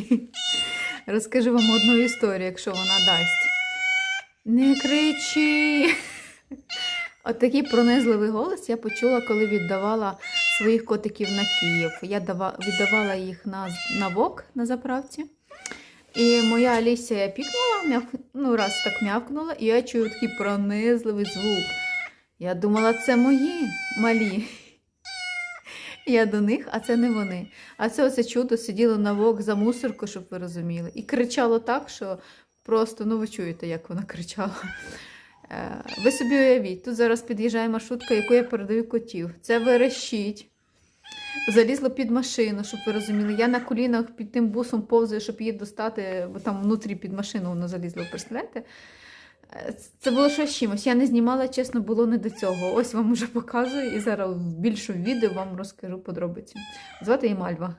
Розкажу вам одну історію, якщо вона дасть. Не кричи. От такий пронизливий голос я почула, коли віддавала своїх котиків на Київ. Я дава, віддавала їх на, на ВОК на заправці. І моя Алісія пікнула, мяв, ну раз так м'явкнула, і я чую такий пронизливий звук. Я думала, це мої малі. Я до них, а це не вони. А це оце чудо сиділо на вок за мусорку, щоб ви розуміли. І кричало так, що просто, ну ви чуєте, як вона кричала. Е, Ви собі уявіть, тут зараз під'їжджає маршрутка, яку я передаю котів. Це верещить. Залізло під машину, щоб ви розуміли. Я на колінах під тим бусом повзаю, щоб її достати, бо там внутрі під машину воно залізло, представляєте? Це було щось чимось. Я не знімала, чесно, було не до цього. Ось вам уже показую і зараз в більшому відео вам розкажу подробиці. Звати її Мальва.